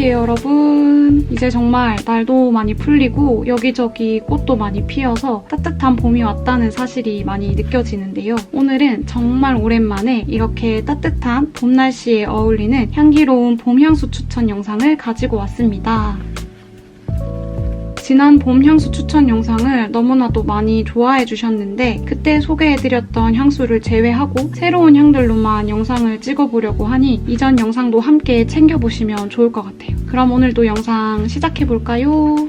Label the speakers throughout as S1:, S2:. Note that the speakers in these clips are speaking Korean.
S1: 안녕하세요 여러분. 이제 정말 날도 많이 풀리고 여기저기 꽃도 많이 피어서 따뜻한 봄이 왔다는 사실이 많이 느껴지는데요. 오늘은 정말 오랜만에 이렇게 따뜻한 봄 날씨에 어울리는 향기로운 봄 향수 추천 영상을 가지고 왔습니다 지난 봄 향수 추천 영상을 너무나도 많이 좋아해 주셨는데 그때 소개해드렸던 향수를 제외하고 새로운 향들로만 영상을 찍어보려고 하니 이전 영상도 함께 챙겨보시면 좋을 것 같아요. 그럼 오늘도 영상 시작해볼까요?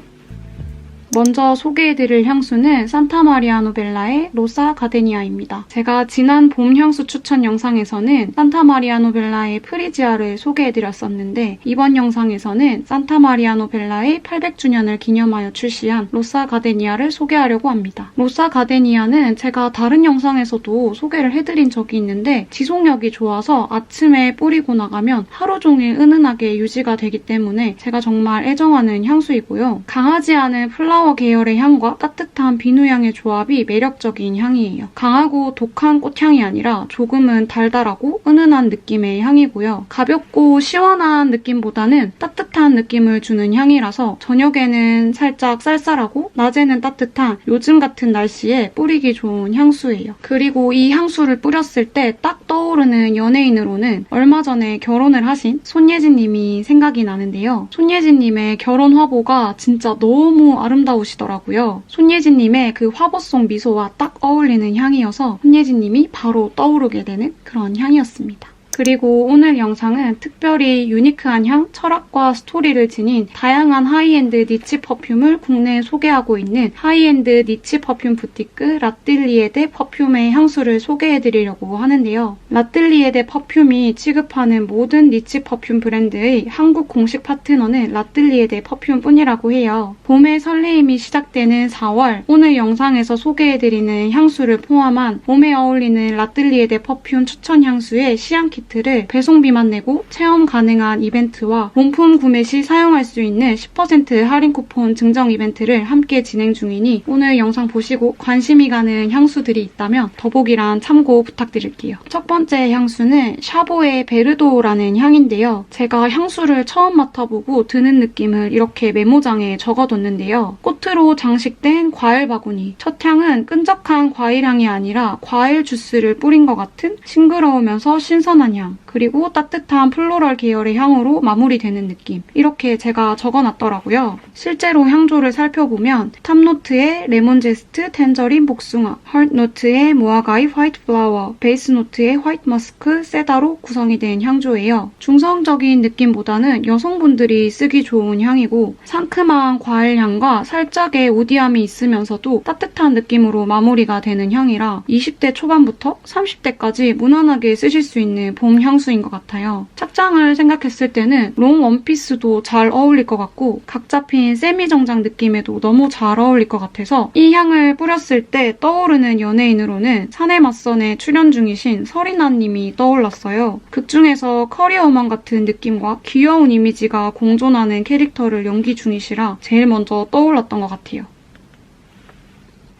S1: 먼저 소개해드릴 향수는 산타마리아 노벨라의 로사 가데니아입니다. 제가 지난 봄 향수 추천 영상에서는 산타마리아 노벨라의 프리지아를 소개해드렸었는데 이번 영상에서는 산타마리아 노벨라의 800주년을 기념하여 출시한 로사 가데니아를 소개하려고 합니다. 로사 가데니아는 제가 다른 영상에서도 소개를 해드린 적이 있는데 지속력이 좋아서 아침에 뿌리고 나가면 하루 종일 은은하게 유지가 되기 때문에 제가 정말 애정하는 향수이고요. 강하지 않은 플라 워 계열의 향과 따뜻한 비누향의 조합이 매력적인 향이에요. 강하고 독한 꽃향이 아니라 조금은 달달하고 은은한 느낌의 향이고요. 가볍고 시원한 느낌보다는 따뜻한 느낌을 주는 향이라서 저녁에는 살짝 쌀쌀하고 낮에는 따뜻한 요즘 같은 날씨에 뿌리기 좋은 향수예요. 그리고 이 향수를 뿌렸을 때딱 떠오르는 연예인으로는 얼마 전에 결혼을 하신 손예진님이 생각이 나는데요. 손예진님의 결혼 화보가 진짜 너무 아름다우시더라고요. 손예진님의 그 화보 속 미소와 딱 어울리는 향이어서 손예진님이 바로 떠오르게 되는 그런 향이었습니다. 그리고 오늘 영상은 특별히 유니크한 향, 철학과 스토리를 지닌 다양한 하이엔드 니치 퍼퓸을 국내에 소개하고 있는 하이엔드 니치 퍼퓸 부티크 라뜰리에데 퍼퓸의 향수를 소개해드리려고 하는데요. 라뜰리에데 퍼퓸이 취급하는 모든 니치 퍼퓸 브랜드의 한국 공식 파트너는 라뜰리에데 퍼퓸뿐이라고 해요. 봄의 설레임이 시작되는 4월, 오늘 영상에서 소개해드리는 향수를 포함한 봄에 어울리는 라뜰리에데 퍼퓸 추천 향수의 시향 키트 키트를 배송비만 내고 체험 가능한 이벤트와 본품 구매 시 사용할 수 있는 10% 할인 쿠폰 증정 이벤트를 함께 진행 중이니 오늘 영상 보시고 관심이 가는 향수들이 있다면 더보기란 참고 부탁드릴게요. 첫 번째 향수는 샤보의 베르도라는 향인데요. 제가 향수를 처음 맡아보고 드는 느낌을 이렇게 메모장에 적어뒀는데요. 꽃으로 장식된 과일 바구니. 첫 향은 끈적한 과일향이 아니라 과일 주스를 뿌린 것 같은 싱그러우면서 신선한 향. 그리고 따뜻한 플로럴 계열의 향으로 마무리되는 느낌. 이렇게 제가 적어놨더라고요. 실제로 향조를 살펴보면 탑노트의 레몬 제스트, 텐저린, 복숭아, 헐노트의 모아가이 화이트 플라워, 베이스 노트의 화이트 머스크, 세다로 구성이 된 향조예요. 중성적인 느낌보다는 여성분들이 쓰기 좋은 향이고 상큼한 과일 향과 살짝의 우디함이 있으면서도 따뜻한 느낌으로 마무리가 되는 향이라 20대 초반부터 30대까지 무난하게 쓰실 수 있는 봄 향수인 것 같아요. 착장을 생각했을 때는 롱 원피스도 잘 어울릴 것 같고 각 잡힌 세미 정장 느낌에도 너무 잘 어울릴 것 같아서 이 향을 뿌렸을 때 떠오르는 연예인으로는 사내 맞선에 출연 중이신 서리나님이 떠올랐어요. 극 중에서 커리어우먼 같은 느낌과 귀여운 이미지가 공존하는 캐릭터를 연기 중이시라 제일 먼저 떠올랐던 것 같아요.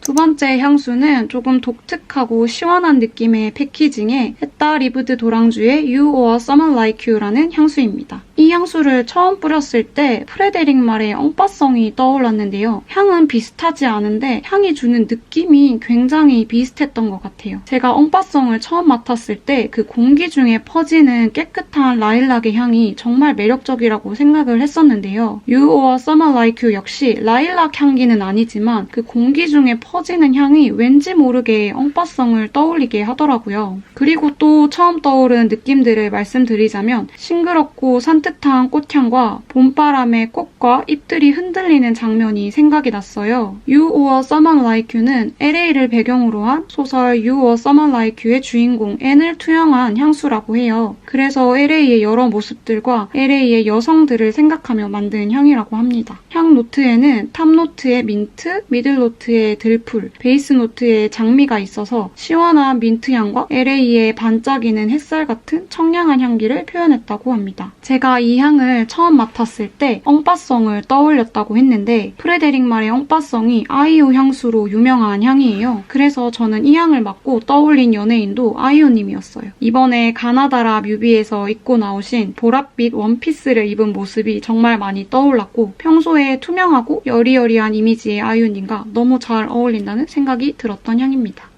S1: 두 번째 향수는 조금 독특하고 시원한 느낌의 패키징에 했다 리브드 도랑주의 You or Someone Like You라는 향수입니다. 이 향수를 처음 뿌렸을 때 프레데릭 말의 엉빠성이 떠올랐는데요. 향은 비슷하지 않은데 향이 주는 느낌이 굉장히 비슷했던 것 같아요. 제가 엉빠성을 처음 맡았을 때 그 공기 중에 퍼지는 깨끗한 라일락의 향이 정말 매력적이라고 생각을 했었는데요. You or Someone Like You 역시 라일락 향기는 아니지만 그 공기 중에 퍼지는 향이 왠지 모르게 엉빠성을 떠올리게 하더라고요. 그리고 또 처음 떠오른 느낌들을 말씀드리자면 싱그럽고 산뜻한 꽃향과 봄바람에 꽃과 잎들이 흔들리는 장면이 생각이 났어요. You or Someone Like You는 LA를 배경으로 한 소설 You or Someone Like You의 주인공 앤을 투영한 향수라고 해요. 그래서 LA의 여러 모습들과 LA의 여성들을 생각하며 만든 향이라고 합니다. 향각 노트에는 탑 노트에 민트, 미들 노트에 들풀, 베이스 노트에 장미가 있어서 시원한 민트 향과 LA의 반짝이는 햇살 같은 청량한 향기를 표현했다고 합니다. 제가 이 향을 처음 맡았을 때 엉빠성을 떠올렸다고 했는데 프레데릭 말의 엉빠성이 아이오 향수로 유명한 향이에요. 그래서 저는 이 향을 맡고 떠올린 연예인도 아이오님이었어요. 이번에 가나다라 뮤비에서 입고 나오신 보랏빛 원피스를 입은 모습이 정말 많이 떠올랐고 평소에 투명하고 여리여리한 이미지의 아이오님과 너무 잘 어울린다는 생각이 들었던 향입니다.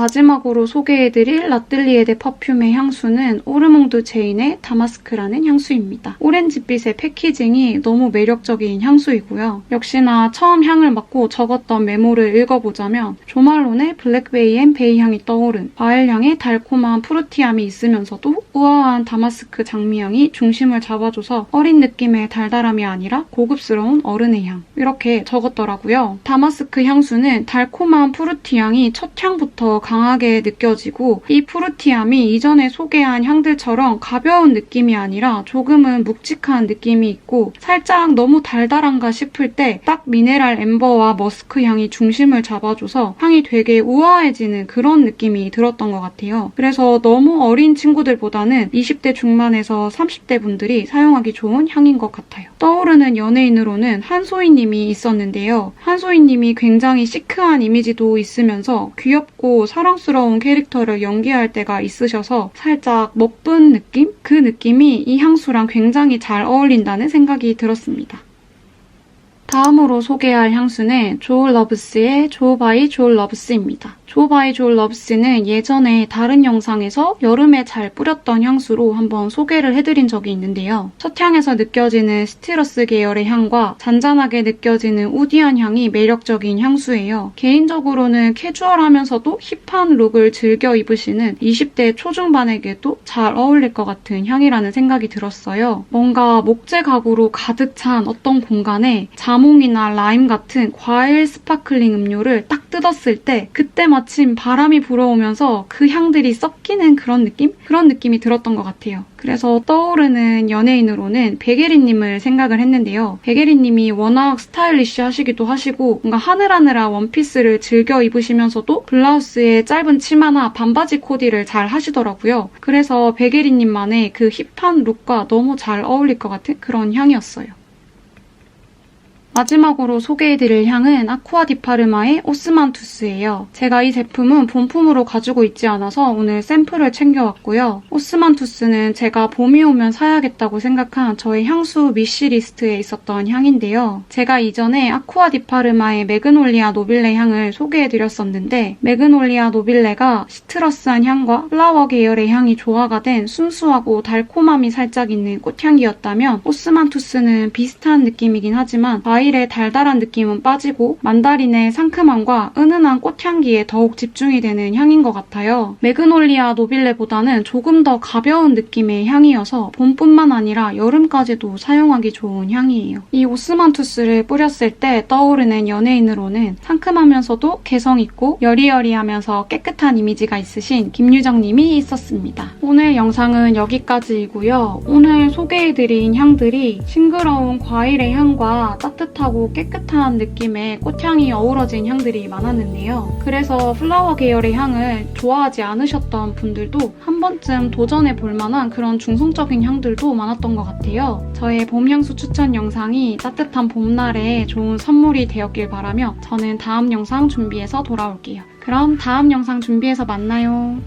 S1: 마지막으로 소개해드릴 라뜰리에 데 퍼퓸의 향수는 오르몽드 제인의 다마스크라는 향수입니다. 오렌지빛의 패키징이 너무 매력적인 향수이고요. 역시나 처음 향을 맡고 적었던 메모를 읽어보자면 조말론의 블랙베이 앤 베이 향이 떠오른 과일향의 달콤한 푸르티함이 있으면서도 우아한 다마스크 장미향이 중심을 잡아줘서 어린 느낌의 달달함이 아니라 고급스러운 어른의 향 이렇게 적었더라고요. 다마스크 향수는 달콤한 푸르티향이 첫 향부터 강하게 느껴지고 이 푸르티함이 이전에 소개한 향들처럼 가벼운 느낌이 아니라 조금은 묵직한 느낌이 있고 살짝 너무 달달한가 싶을 때 딱 미네랄 엠버와 머스크 향이 중심을 잡아줘서 향이 되게 우아해지는 그런 느낌이 들었던 것 같아요. 그래서 너무 어린 친구들보다는 20대 중반에서 30대 분들이 사용하기 좋은 향인 것 같아요. 떠오르는 연예인으로는 한소희님이 있었는데요. 한소희님이 굉장히 시크한 이미지도 있으면서 귀엽고 사 랑스러운 캐릭터를 연기할 때가 있으셔서 살짝 먹분 느낌? 그 느낌이 이 향수랑 굉장히 잘 어울린다는 생각이 들었습니다. 다음으로 소개할 향수는 조울 러브스의 조바이 조울 러브스입니다. 조바이 조울 러브스는 예전에 다른 영상에서 여름에 잘 뿌렸던 향수로 한번 소개를 해드린 적이 있는데요. 첫 향에서 느껴지는 스티러스 계열의 향과 잔잔하게 느껴지는 우디한 향이 매력적인 향수예요. 개인적으로는 캐주얼하면서도 힙한 룩을 즐겨 입으시는 20대 초중반에게도 잘 어울릴 것 같은 향이라는 생각이 들었어요. 뭔가 목재 가구로 가득 찬 어떤 공간에 자몽이나 라임 같은 과일 스파클링 음료를 딱 뜯었을 때 그때 마침 바람이 불어오면서 그 향들이 섞이는 그런 느낌? 그런 느낌이 들었던 것 같아요. 그래서 떠오르는 연예인으로는 베게리님을 생각을 했는데요. 베게리님이 워낙 스타일리시 하시기도 하시고 뭔가 하늘하늘한 원피스를 즐겨 입으시면서도 블라우스에 짧은 치마나 반바지 코디를 잘 하시더라고요. 그래서 베게리님만의 그 힙한 룩과 너무 잘 어울릴 것 같은 그런 향이었어요. 마지막으로 소개해드릴 향은 아쿠아 디파르마의 오스만투스예요. 제가 이 제품은 본품으로 가지고 있지 않아서 오늘 샘플을 챙겨왔고요. 오스만투스는 제가 봄이 오면 사야겠다고 생각한 저의 향수 미시 리스트에 있었던 향인데요. 제가 이전에 아쿠아 디파르마의 매그놀리아 노빌레 향을 소개해드렸었는데 매그놀리아 노빌레가 시트러스한 향과 플라워 계열의 향이 조화가 된 순수하고 달콤함이 살짝 있는 꽃향기였다면 오스만투스는 비슷한 느낌이긴 하지만 의 달달한 느낌은 빠지고 만다린의 상큼함과 은은한 꽃향기에 더욱 집중이 되는 향인 것 같아요. 매그놀리아 노빌레보다는 조금 더 가벼운 느낌의 향이어서 봄뿐만 아니라 여름까지도 사용하기 좋은 향이에요. 이 오스만투스를 뿌렸을 때 떠오르는 연예인으로는 상큼하면서도 개성있고 여리여리하면서 깨끗한 이미지가 있으신 김유정님이 있었습니다. 오늘 영상은 여기까지이고요. 오늘 소개해드린 향들이 싱그러운 과일의 향과 따뜻한 따뜻하고 깨끗한 느낌의 꽃향이 어우러진 향들이 많았는데요. 그래서 플라워 계열의 향을 좋아하지 않으셨던 분들도 한 번쯤 도전해 볼 만한 그런 중성적인 향들도 많았던 것 같아요. 저의 봄향수 추천 영상이 따뜻한 봄날에 좋은 선물이 되었길 바라며 저는 다음 영상 준비해서 돌아올게요. 그럼 다음 영상 준비해서 만나요.